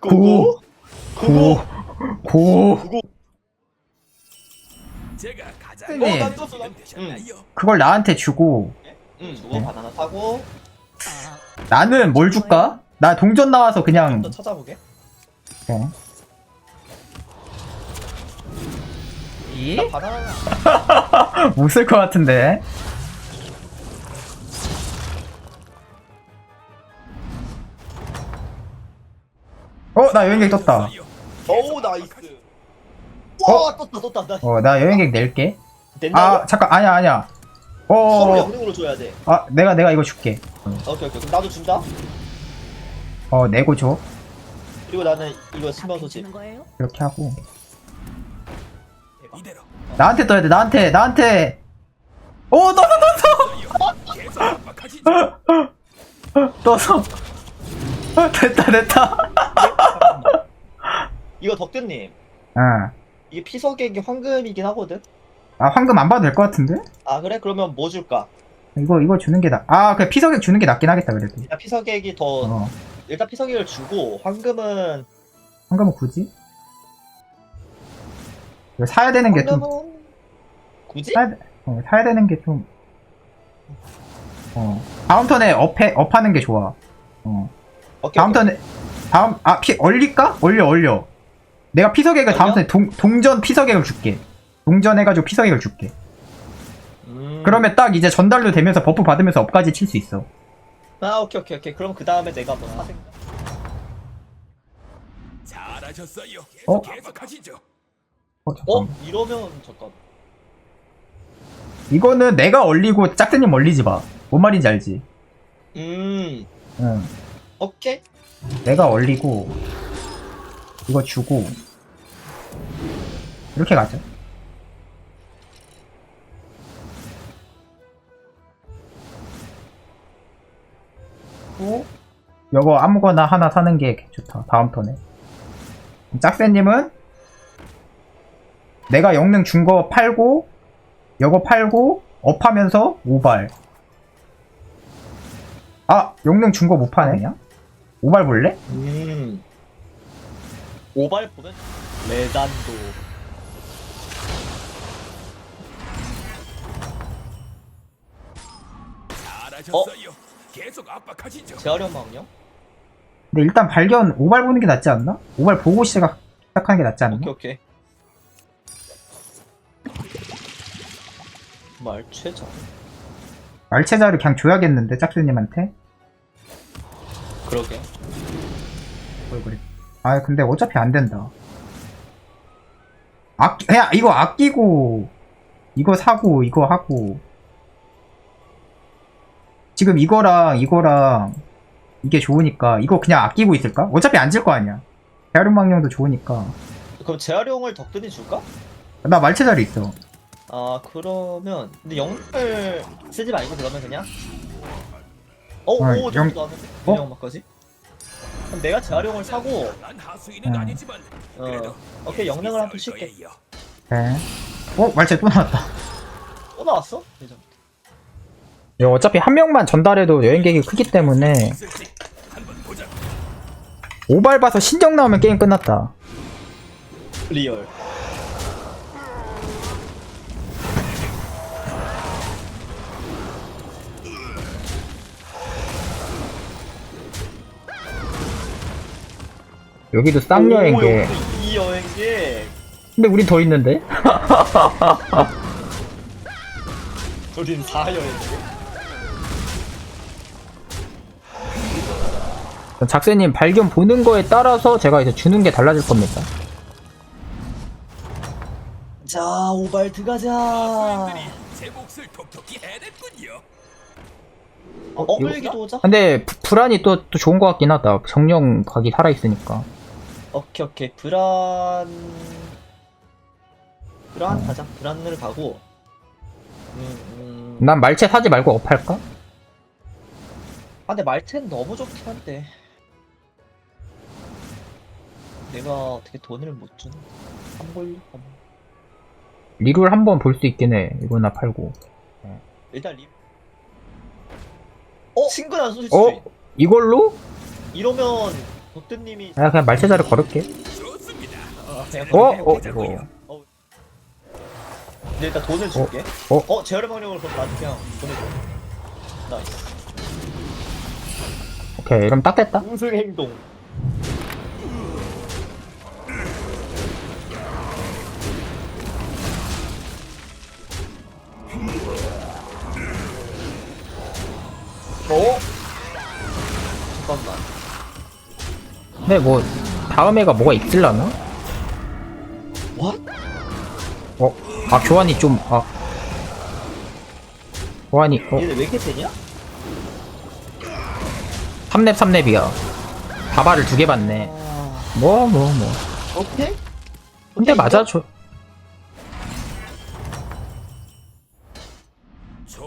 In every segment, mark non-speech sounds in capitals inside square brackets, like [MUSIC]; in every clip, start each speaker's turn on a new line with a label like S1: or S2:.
S1: 고고
S2: 고, 고.
S1: 고고
S3: 제가 가장.
S1: 어, 난 떴어, 난-
S3: 되셨나요?
S2: 그걸 나한테 주고
S1: 응 저거 바나나 사고
S2: 나는 뭘 줄까? 나 동전 나와서 그냥
S1: 또 찾아보게
S2: 어. 이?
S1: 나 바나나 [LAUGHS]
S2: 못쓸 것 같은데. 어, 나 여행객 떴다.
S1: 오 나이스
S2: 어?
S1: 와 떴다 떴다 나
S2: 어, 나 여행객 낼게.
S1: 된다
S2: 아, 잠깐, 아니야, 아니야.
S1: 서로
S2: 어,
S1: 영능으로 줘야 돼
S2: 아, 내가, 내가 이거 줄게.
S1: 오케이 오케이 그럼 나도 준다
S2: 어, 내고 줘.
S1: 그리고 나는 이거 쓰면서 지
S4: 주는 거예요?
S2: 이렇게 하고.
S3: 이대로
S2: 나한테 떠야 돼, 나한테, 나한테. 오, 떴어, 떴어!
S3: 계속.
S2: 떴어. [LAUGHS] 됐다, 됐다. [LAUGHS]
S1: 이거 덕대님
S2: 아,
S1: 이게 피서객이 황금이긴 하거든
S2: 아, 황금 안 봐도 될 것 같은데?
S1: 아 그래 그러면 뭐 줄까
S2: 이거, 이거 주는 게 나, 아, 그래, 피석액 주는 게 낫긴 하겠다, 그래도.
S1: 일단 피서객이 더
S2: 어,
S1: 일단 피서객을 주고 황금은
S2: 황금은 굳이? 이거 사야 되는 게 좀,
S1: 황금은 굳이
S2: 사야, 돼- 어, 사야 되는 게 좀, 어, 다음 턴에 업해, 업하는 게 좋아. 어,
S1: 오케이,
S2: 다음
S1: 오케이.
S2: 턴에, 다음, 아, 피, 얼릴까? 얼려, 얼려. 내가 피석액을 다음? 턴에 동, 동전 피석액을 줄게. 동전 해가지고 피석액을 줄게.
S1: 음.
S2: 그러면 딱 이제 전달도 되면서 버프 받으면서 업까지 칠 수 있어.
S1: 아 오케이 오케이 오케이 그럼 그 다음에 내가 뭐 사생
S3: 잘하셨어요. 계속
S2: 어?
S3: 계속하시죠.
S2: 어,
S1: 어
S2: 잠깐만.
S1: 이러면 잠깐
S2: 이거는 내가 얼리고 짝대님 얼리지 마. 뭔 말인지 알지?
S1: 음
S2: 응.
S1: 오케이
S2: 내가 얼리고 이거 주고 이렇게 가죠. 또 이거 아무거나 하나 사는 게 좋다. 다음 턴에. 짝새님은 내가 영능 준 거 팔고 이거 팔고 업하면서 오발. 아 영능 준 거 못 파네 그냥? 오발 볼래?
S1: 음 오발 보면 레단도
S3: 잘하셨어요. 계속 압박하시죠.
S1: 재활용 망령
S2: 근데 일단 발견 오발 보는 게 낫지 않나? 오발 보고 시작 시작하는 게 낫지 않나?
S1: 오케이 오케이 말최자
S2: 말체자를 그냥 줘야겠는데 짝수님한테?
S1: 그러게
S2: 뭘 그래? 아 근데 어차피 안 된다. 아 그냥 이거 아끼고 이거 사고 이거 하고 지금 이거랑 이거랑 이게 좋으니까 이거 그냥 아끼고 있을까? 어차피 안 질 거 아니야. 대활용 망령도 좋으니까
S1: 그럼 재활용을 덕분에 줄까?
S2: 나 말체 자리 있어.
S1: 아 그러면 근데 영을 쓰지 말고 그러면 그냥 어오
S2: 아,
S1: 오
S2: 영-
S1: 나왔는데
S2: 어?
S1: 영마까지 그럼 내가 재활용을 사고
S3: 난 하수인은
S2: 음.
S3: 아니지만
S1: 어
S3: 그래도
S1: 오케이 영령을 한번
S3: 있을
S1: 쉴게
S3: 거예요.
S2: 네. 어 말체 또 나왔다.
S1: 또 나왔어? 예전
S2: 이거 어차피 한 명만 전달해도 여행객이 크기 때문에
S3: 있을지 한번 보자.
S2: 오발 봐서 신정 나오면 게임 끝났다.
S1: 리얼
S2: 여기도.
S1: 여기도 이 여행객
S2: 근데 우린 더 있는데? [LAUGHS]
S1: 우린 4여행객
S2: 작세님 발견 보는 거에 따라서 제가 이제 주는 게 달라질 겁니다.
S1: 자 오발 들어가자
S3: 하수인들이 제 몫을 톡톡히 해냈군요.
S1: 어?
S2: 이거-
S1: 끌기도 오자?
S2: 근데 부- 불안이 또, 또 좋은 것 같긴 하다. 정령 각이 살아있으니까.
S1: 오케이 오케이 브란 브란 가자 브란을 가고 음, 음.
S2: 난 말체 사지 말고 업할까?
S1: 아 근데 말텐 너무 좋긴 한데 내가 어떻게 돈을 못 주는 한 걸려?
S2: 리룰 한 번 볼 수 있긴 해. 이거나 팔고.
S1: 일단 리 어? 친근한 소시지
S2: 어? 이걸로?
S1: 이러면 도트님이
S2: 아 그냥 말세자를 걸을게 어?
S1: 그렇게
S2: 어?
S1: 해보자.
S2: 어?
S1: 근데 일단 돈을 줄게.
S2: 어?
S1: 어? 재활의 방력으로 그럼 나한테 그냥 보내줘. 나이스.
S2: 오케이 이러면 딱 됐다
S1: 우승 행동. 어?
S2: 근데 뭐 다음 애가 뭐가 있을라나?
S1: What?
S2: 어? 아 교환이 좀 아 교환이 어?
S1: 얘네 왜 이렇게 되냐?
S2: 3렙 3렙이야 바바를 두개 받네
S1: 아,
S2: 뭐뭐 뭐
S1: 오케이?
S2: 근데
S1: 오케이,
S2: 맞아
S3: 좋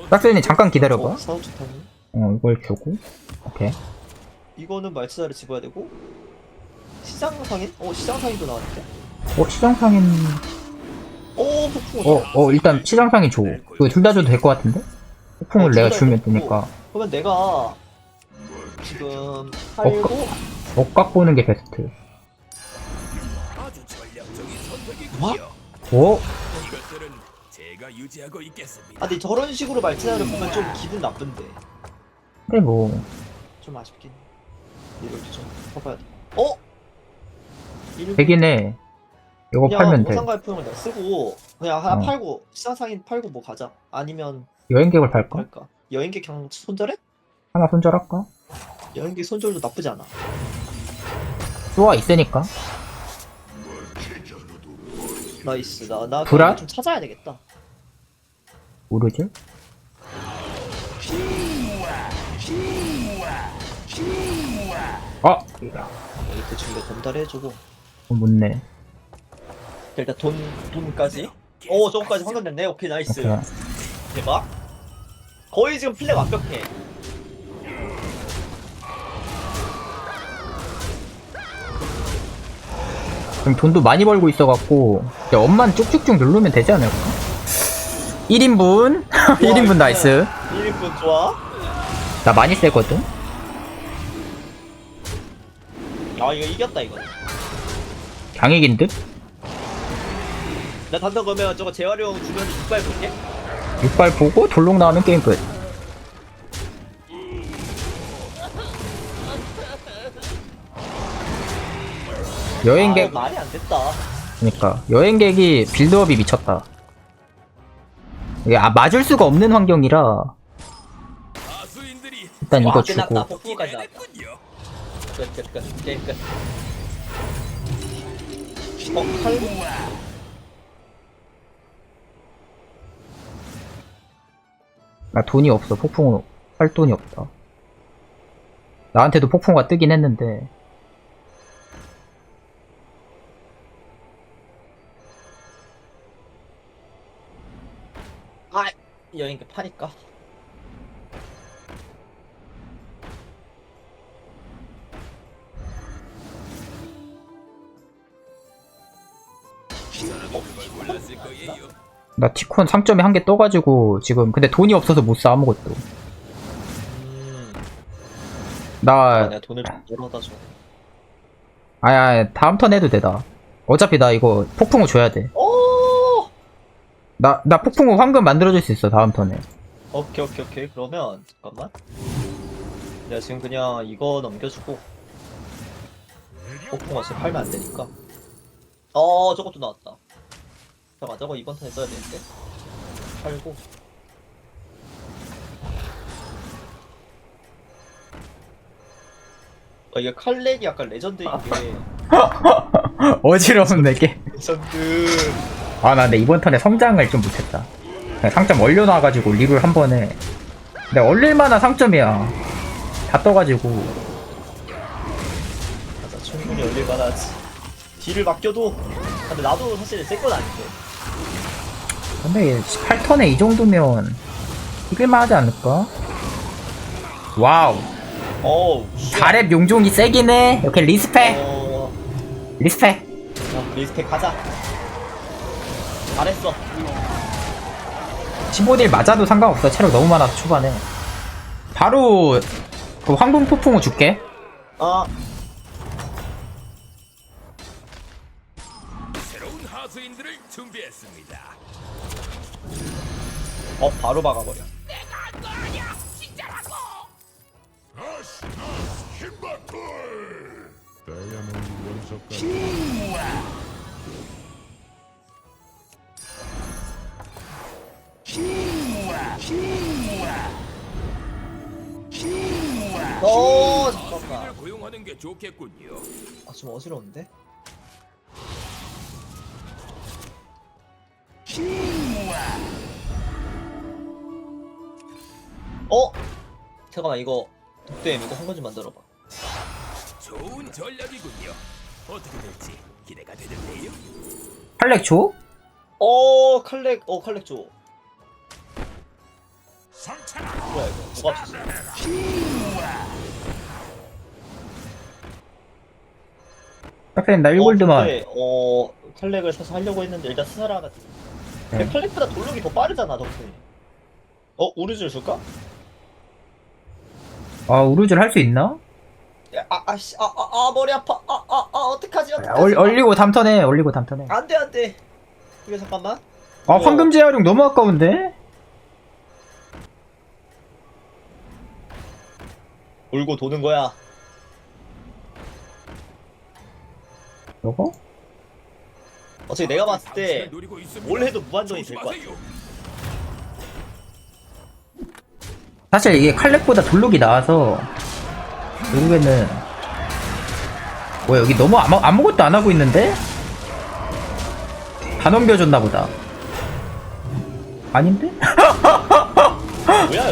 S2: 딱스님 잠깐 기다려봐
S1: 어,
S2: 어 이걸 주고 오케이
S1: 이거는 말투자를 집어야 되고 시장 상인? 어 시장 상인도 나왔는데?
S2: 어 시장상인
S1: 오 폭풍
S2: 어 어 일단 시장상인 줘 그거 둘 다 줘도 될 것 같은데? 폭풍을
S1: 어,
S2: 내가
S1: 둘다
S2: 주면
S1: 있고.
S2: 되니까
S1: 그러면 내가 지금 팔고
S2: 억각 보는 게 베스트
S3: 아주 전략적인 선택이군요.
S2: 오?
S3: 이것들은 제가 유지하고 있겠습니다.
S1: 아 근데 저런 식으로 말투자를 보면 좀 기분 나쁜데
S2: 근데 뭐
S1: 좀 아쉽긴 해 이걸 좀 해봐야 돼 어?
S2: 되긴 해 이거
S1: 그냥
S2: 팔면 돼
S1: 보상갈품을 내가 쓰고 그냥 하나
S2: 어.
S1: 팔고 시장 상인 팔고 뭐 가자 아니면
S2: 여행객을 팔까?
S1: 할까 여행객 그냥 손절해?
S2: 하나 손절할까?
S1: 여행객 손절도 나쁘지 않아
S2: 좋아 있으니까
S1: 나이스 나나
S2: 브라?
S1: 좀 찾아야 되겠다
S2: 모르지? 아!
S1: 여기 대충 내 전달해주고
S2: 못내.
S1: 일단 돈 돈까지? 오 저거까지 환전됐네. 오케이 나이스.
S2: 오케이.
S1: 대박. 거의 지금 플레이 완벽해.
S2: 그럼 돈도 많이 벌고 있어갖고 이제 엄만 쭉쭉쭉 누르면 되지 않을까? 1인분? 1인분 [LAUGHS] 나이스.
S1: 1인분 좋아.
S2: 나 많이 세거든?
S1: 아 이거 이겼다 이거
S2: 강익인 듯?
S1: 나 단단 그러면 저거 재활용 주면 이빨 볼게.
S2: 육발 보고 돌록 나오면 게임 끝 여행객
S1: 아, 말이 안 됐다.
S2: 그러니까. 여행객이 빌드업이 미쳤다. 이게 아, 맞을 수가 없는 환경이라 일단 이거
S1: 와,
S2: 주고
S1: 끝났다. 폭풍까지 나왔다.
S3: 해냈군요.
S1: 끝끝끝. 게임 끝 어? 칼?
S2: 나 돈이 없어 폭풍 살 돈이 없다. 나한테도 폭풍가 뜨긴 했는데
S1: 아 여행객 파니까
S2: 나 티콘 상점에 한 개 떠가지고 지금 근데 돈이 없어서 못 사 아무것도.
S1: 음 아,
S2: 나
S1: 내가 돈을 좀 벌어다 줘
S2: 아야 다음 턴 해도 되다. 어차피 나 이거 폭풍을 줘야 돼.
S1: 오!
S2: 나나 폭풍을 황금 만들어줄 수 있어 다음 턴에.
S1: 오케이 오케이 오케이 그러면 잠깐만 내가 지금 그냥 이거 넘겨주고 폭풍 지금 팔면 안 되니까 어 저것도 나왔다 잠깐 저거 이번 턴에 써야 되는데 팔고 어, 이게 칼렉이 약간 레전드인 게 [LAUGHS]
S2: 어지러운 내게.
S1: 레전드
S2: 아, 나 근데 이번 턴에 성장을 좀 못했다. 그냥 상점 얼려놔가지고 리롤 한 번에. 근데 얼릴만한 상점이야. 다 떠가지고.
S1: 맞아 충분히 열릴 만하지 뒤를 맡겨도 근데 나도 사실 센건 아닌데
S2: 근데 18턴에 이 정도면 이길만 하지 않을까? 와우.
S1: 어우 쉣.
S2: 4렙 용종이 세긴 해. 이렇게 리스펙.
S1: 어...
S2: 리스펙.
S1: 어, 리스펙 가자. 잘했어.
S2: 15딜 맞아도 상관없어. 체력 너무 많아서 초반에. 바로 그 황금 폭풍을 줄게.
S1: 아, 어 바로 박아버려
S4: 다이아몬드 원석까지
S1: 어 잠깐만
S3: 고용하는 게 좋겠군요.
S1: 아 좀 어지러운데? 잠깐만 이거 독대임 이거 한 번 좀 만들어봐
S3: 좋은 전략이군요. 어떻게 될지 기대가 되는데요.
S2: 팔렉 줘?
S1: 어 칼렉 어 칼렉 줘 뭐야 이거 누가 없었어
S2: 빡센 나 1골드만
S1: 근데, 어 칼렉을 사서 하려고 했는데 일단 스사라 근데
S2: 네.
S1: 칼렉보다 돌력이 더 빠르잖아 덕분에 어? 우르줄 줄까?
S2: 아 우르줄 할수 있나?
S1: 야, 아, 아씨, 아, 아, 아, 머리 아파. 아, 아, 아, 어떡하지,
S2: 야,
S1: 어떡하지.
S2: 얼, 얼리고 담턴해 얼리고 담턴해
S1: 안 돼, 안 돼. 이거 잠깐만.
S2: 아 황금 재활용 너무 아까운데?
S1: 울고 도는 거야.
S2: 요거?
S1: 어차피 내가 봤을 때,
S3: 당신을 노리고 있습니다.
S1: 뭘 해도 무한정이 될 것 같아.
S2: 사실 이게 칼렉보다 돌록이 나와서 결국에는 뭐 여기 너무 아무, 아무것도 안 하고 있는데? 다 넘겨줬나 보다 아닌데?
S1: 뭐야.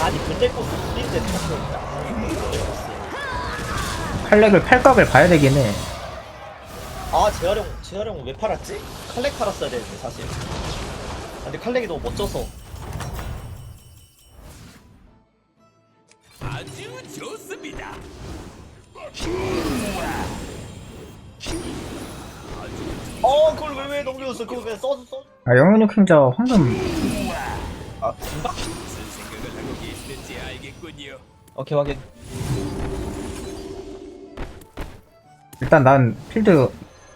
S1: 아니, 우리인데 생각해보니까.
S2: 칼렉을 팔각을 봐야 되긴 해
S1: 아, 재활용, 재활용 왜 팔았지? 칼렉 팔았어야 되는데, 사실. 아, 근데 칼렉이 너무 멋져서.
S3: 아주 좋습니다.
S1: 어, 그걸 왜, 왜 넘겨줬어? 그걸 왜 써서 써?
S2: 아 영혼의 킹자 황금
S1: 아, 금방?
S3: 무슨 생각을 하고 계시는지 알겠군요.
S1: 오케이, 확인.
S2: 일단 난 필드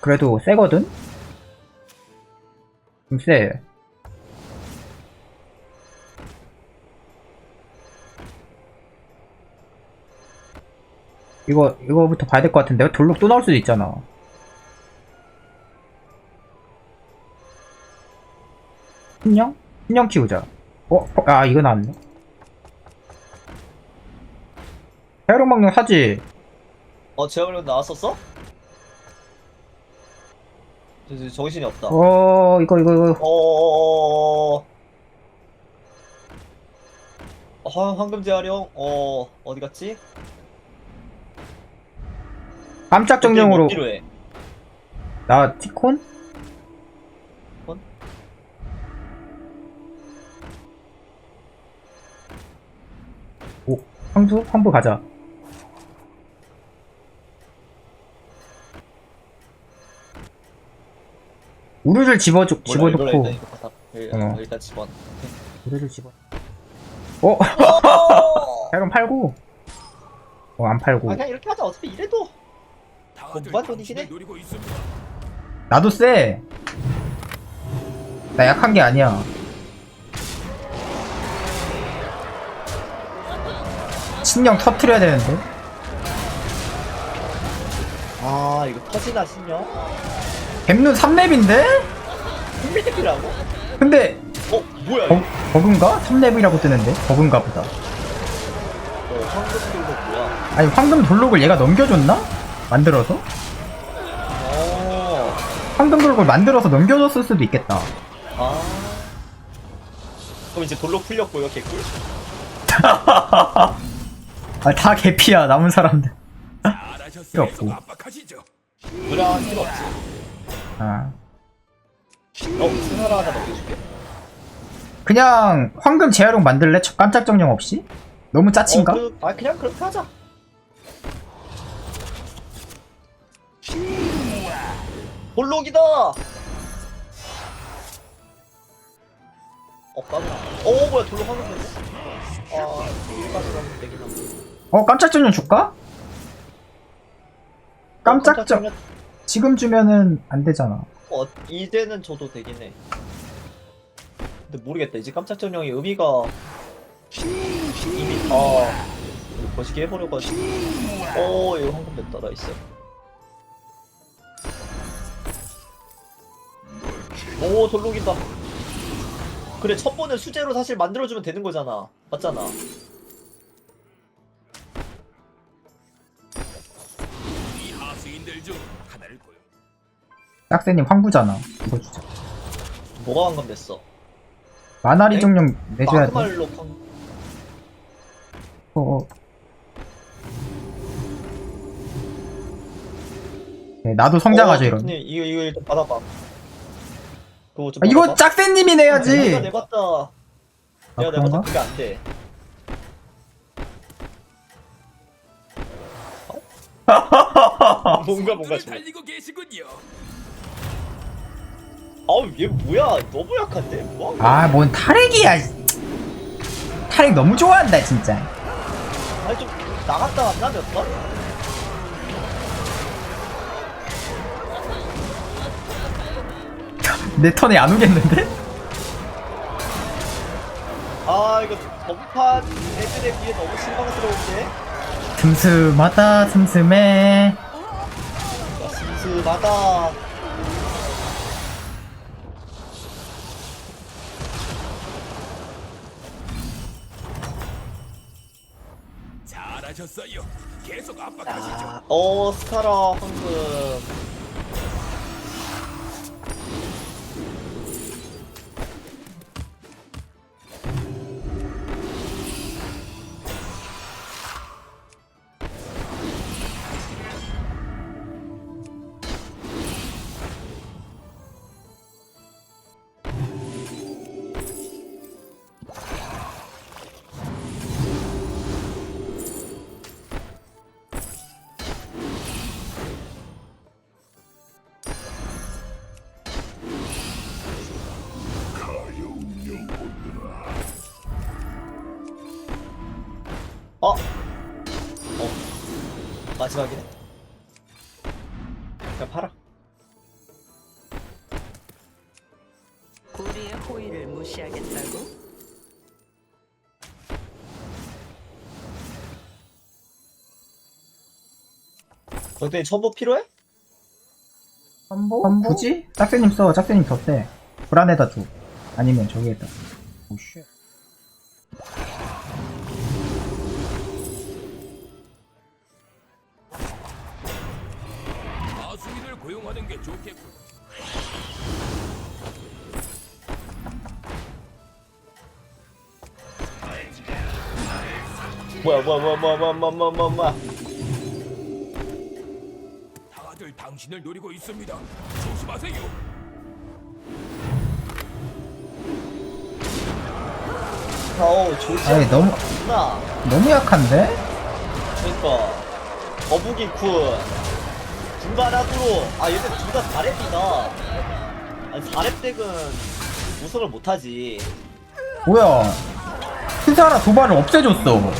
S2: 그래도 세거든? 좀 세. 이거, 이거부터 봐야 될 것 같은데? 돌록 또 나올 수도 있잖아. 신령? 신령 키우자. 어? 어, 아, 이거 나왔네. 헤어롱 막령 사지?
S1: 어, 재활용 나왔었어? 저, 저, 정신이 없다.
S2: 어, 이거, 이거, 이거.
S1: 어, 황, 황금 재활용, 어, 어디 갔지?
S2: 깜짝 정령으로.
S1: 못 필요해.
S2: 나 티콘?
S1: 티콘?
S2: 오, 황부? 황부 가자. 우르를 집어 줘,
S1: 몰라, 이걸로
S2: 집어넣고.
S1: 일단 이거 일단,
S2: 어.
S1: 일단 집어.
S2: 우르를 집어. 어? [LAUGHS]
S1: 어!
S2: 그럼 팔고. 어, 안 팔고.
S1: 아, 그냥 이렇게 하자. 어차피 이래도.
S3: 다들
S1: 무한돈이긴 해.
S2: 나도 쎄. 나 약한 게 아니야. 신령 터트려야 되는데.
S1: 아, 이거 터지나, 신령?
S2: 뱀눈 3렙인데?
S1: 콤비드키라고?
S2: 근데,
S1: 어, 뭐야,
S2: 버,
S1: 이거?
S2: 버그인가? 3렙이라고 뜨는데? 버그인가 보다.
S1: 어, 황금 킬도 뭐야?
S2: 아니, 황금 돌록을 얘가 넘겨줬나? 만들어서?
S1: 어,
S2: 황금 돌록을 만들어서 넘겨줬을 수도 있겠다.
S1: 아. 그럼 이제 돌로 풀렸고요, 개꿀. [LAUGHS]
S2: 아, 다 개피야, 남은 사람들.
S3: 잘하셨어요.
S2: 없고.
S1: 무량한 필요 없지.
S2: 아.
S1: 어, 스나라 하나 넘겨줄게.
S2: 그냥 황금 재활용 만들래? 저 깜짝 정령 없이? 너무 짜친가?
S1: 어, 그, 아, 그냥 그렇게 하자. 볼록이다! 어, 까불아. 어, 뭐야, 돌로 황금 됐네? 아, 여기까지 가면 되긴 한데.
S2: 어 깜짝 전용 줄까? 깜짝 전 지금 주면은 안 되잖아.
S1: 어, 이제는 저도 되긴 해. 근데 모르겠다. 이제 깜짝 전형의 의미가 이미 아 이거 거시기 해버려가지고. 어 이거 황금 됐다. 나이스. 오 돌록이다. 그래 첫 번은 수제로 사실 만들어주면 되는 거잖아. 맞잖아.
S2: 짝새님 황부잖아. 이거 주자.
S1: 뭐가 황금 됐어?
S2: 마나리
S1: 네?
S2: 정령 내줘야 돼.
S1: 마크말로 황.
S2: 어, 어. 네, 나도 성장하죠
S1: 어,
S2: 이런.
S1: 대표님, 이거 이거 일단 받아봐. 그거 좀
S2: 아, 이거
S1: 받아봐.
S2: 짝새님이
S1: 내가
S2: 내야지.
S1: 내봤다.
S2: 아,
S1: 내가 내봤다.
S2: 그런가?
S1: 그게 안 돼. [LAUGHS] 어? 뭔가 뭔가 좀.
S3: 달리고 계시군요.
S1: 아우 얘 뭐야? 너무 약한데? 뭐?
S2: 아, 뭔 탈핵이야. 탈핵 너무 좋아한다 진짜.
S1: 아니 좀 나갔다 왔나 몇 번? [LAUGHS]
S2: 내 턴에 안 오겠는데?
S1: 아 이거 전판 애들에 비해 너무 실망스러운데?
S2: 슴슴하다 슴슴해.
S1: 야 슴슴하다.
S3: 잘하셨어요. 계속 압박하시죠.
S1: 아, 어 스타라 황금. 어? 어 마지막이네. 그냥 팔아.
S5: 우리의 호의를 무시하겠다고?
S1: 너희 첨부 필요해?
S2: 선보? 굳이? 짝새님 써. 짝새님 더 세. 불안에다 줘. 아니면 저기에다. 오쉣.
S3: 게 좋겠군.
S1: 뭐야 뭐야 뭐야 뭐야 뭐야 뭐야 뭐야 뭐야 뭐야
S3: 다들 당신을 노리고 있습니다. 조심하세요.
S1: 어우 조지
S2: 아니, 너무-
S1: 나
S2: 너무 약한데?
S1: 그러니까 거북이 쿤 분바락으로 아 얘네 둘다 4렙이다 아니 4렙 덱은 우승을 못하지
S2: 뭐야. 스사라 도발을 없애줬어. [LAUGHS]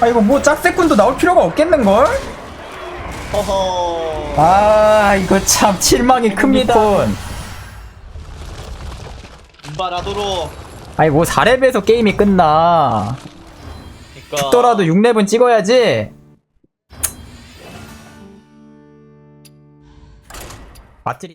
S2: 아, 이거 뭐 짝새꾼도 나올 필요가 없겠는걸?
S1: 허허
S2: 아, 이거 참 실망이 큽니다.
S1: 분바라도로
S2: 아니, 뭐 4렙에서 게임이 끝나.
S1: 그니까
S2: 죽더라도 6렙은 찍어야지. 앞뒤리